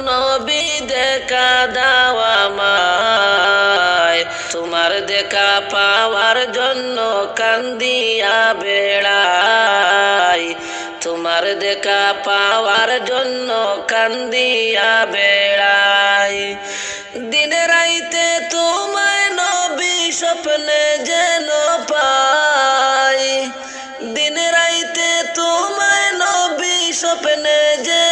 নবী দেখা দাও আমায়। তোমার দেখা পাওয়ার জন্য কান্দিয়া বেড়াই। তোমার দেখা পাওয়ার জন্য কান্দিয়া বেড়াই। দিন রাইতে তোমায় নবী স্বপ্নে যেন পাই। দিন রাইতে তোমায় নবী স্বপ্নে যেন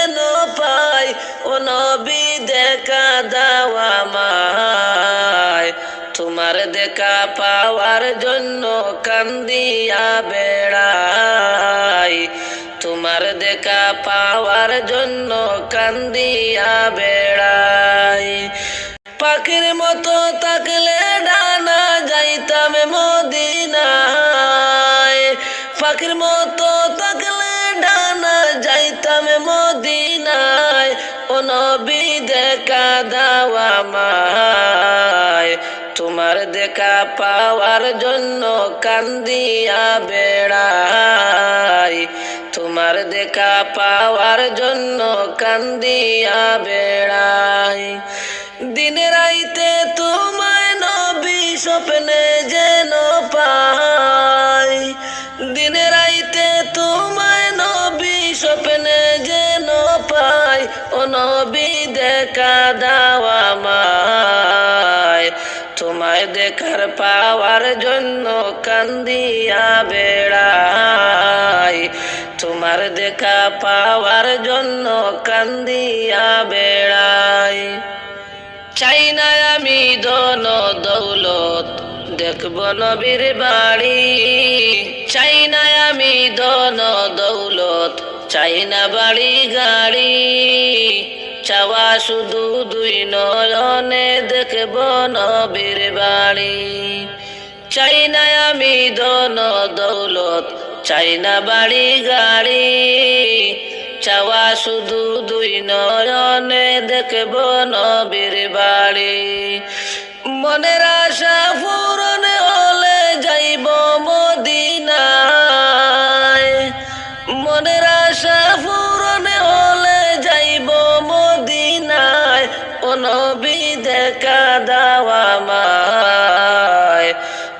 নবী দেখা দাওয়া মায় তোমার দেখা পাওয়ার জন্য কান্দিয়া বেড়াই তোমার দেখা পাওয়ার জন্য কান্দিয়া বেড়াই পাখির মতো তাকলে ডানা যাইতাম মদিনায়। পাখির মতো তাকলে ডানা, যাইতাম মদিনায়। ও নবী, দেখা দাওয়া মায় তোমার দেখা পাওয়ার জন্য কান্দিয়া বেড়াই তোমার দেখা পাওয়ার জন্য কান্দিয়া বেড়াই দিনে রাইতে তোমায় নবী স্বপ্নে যেন ও নবী দেখা দাওয়া মায় তোমায় দেখার পাওয়ার জন্য কান্দিয়া বেড়াই। তোমার দেখা পাওয়ার জন্য কান্দিয়া বেড়াই। চাই না আমি দন দৌলত, দেখব নবীর বাড়ি। চাই না আমি দন দৌলত চাই না বাড়ি গাড়ি, চাওয়া শুধু দুই নয়নে দেখব নবীর বাড়ি। চাই না আমি দন দৌলত চাই না বাড়ি গাড়ি, চাওয়া শুধু দুই নয়নে দেখব নবীর বাড়ি। মনের আশা পূরণ হলে যাইব মদিনায়। নবী দেখা দাওয়া মায়।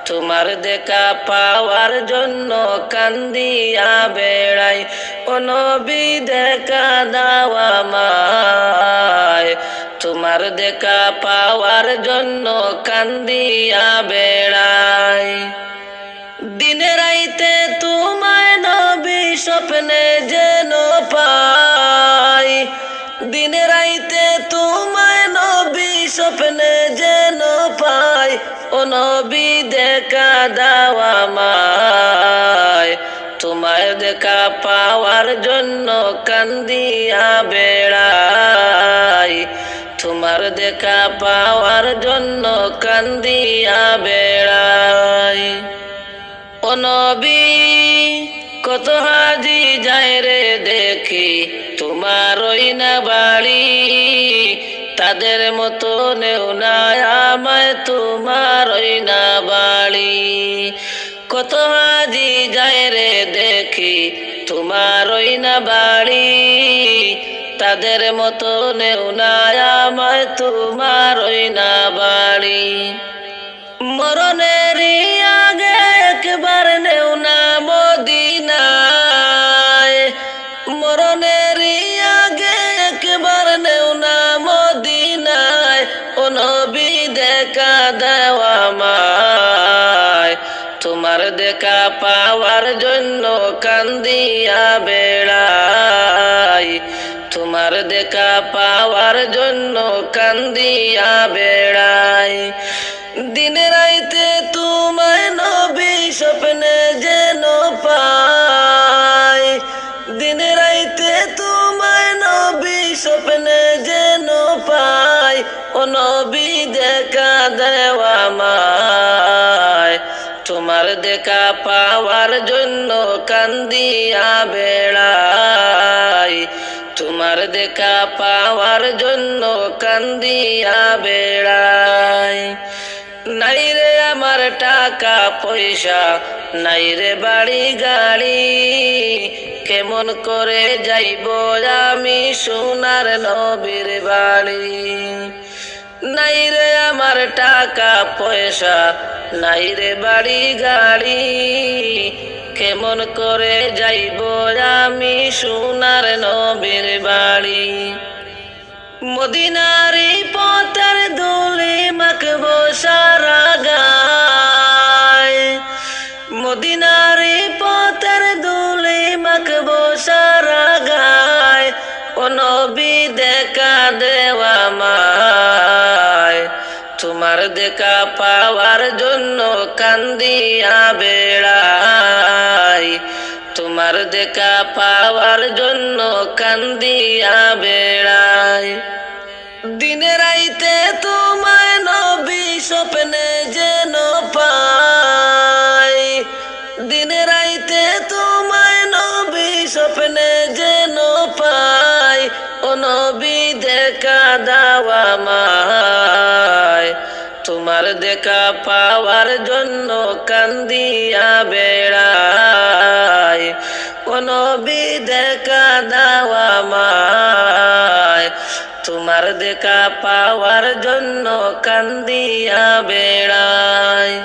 তোমার দেখা পাওয়ার জন্য কান্দিয়া বেড়াই। ও নবী দেখা দাওয়া মায়। তোমার দেখা পাওয়ার জন্য কান্দিয়া বেড়াই। দিনে রাইতে তোমায় নবী স্বপ্নে যেন পাই নবী দেখা দাওয়া মায় তোমায় দেখা পাওয়ার জন্য কান্দিয়া বেড়াই তোমার দেখা পাওয়ার জন্য কান্দিয়া বেড়াই ও নবী, কত হাজি যায় রে দেখি। তোমার ওই না বাড়ি তাদের মতো নেও না আমায় তোমার ওই না বাড়ি কত হাজি যায় রে দেখি তোমার ওই না বাড়ি তাদের মতো নেও না আমায় তোমার ওই না বাড়ি মরণের আগে একবার নেও তোমার দেখা পাওয়ার জন্য কান্দিয়া বেড়াই। তোমার দেখা পাওয়ার জন্য কান্দিয়া বেড়াই। দিনে রাইতে তোমায় নবী স্বপ্নে যেন পাই। দিনে রাইতে তোমায় নবী স্বপ্নে যেন পাই। ও নবী দেখা দেওয়া মায় তোমার দেখা পাওয়ার জন্য কান্দিয়া বেড়াই। তোমার দেখা পাওয়ার জন্য কান্দিয়া বেড়াই। নাই রে আমার টাকা পয়সা, নাই রে বাড়ি গাড়ি, কেমন করে যাইব আমি সোনার নবীর বাড়ি? নাই রে আমার টাকা পয়সা, নাই রে বাড়ি গাড়ি। কেমন করে যাইব আমি সোনার নবীর বাড়ি। মদিনারি পথের দোলে মাখবো সারা গায় তোমার দেখা পাওয়ার জন্য কান্দিয়া বেড়াই তোমার দেখা পাওয়ার জন্য কান্দিয়া বেড়াই দিনে রাইতে তোমায় নবী স্বপ্নে যেন পাই। দিনে রাইতে তোমায় নবী স্বপ্নে যেন পাই। ও নবী, দেখা দাওয়া মায় তোমার দেখা পাওয়ার জন্য কান্দিয়া বেড়ায়। কোন দেখা দাওয়া মায় তোমার দেখা পাওয়ার জন্য কান্দিয়া বেড়াই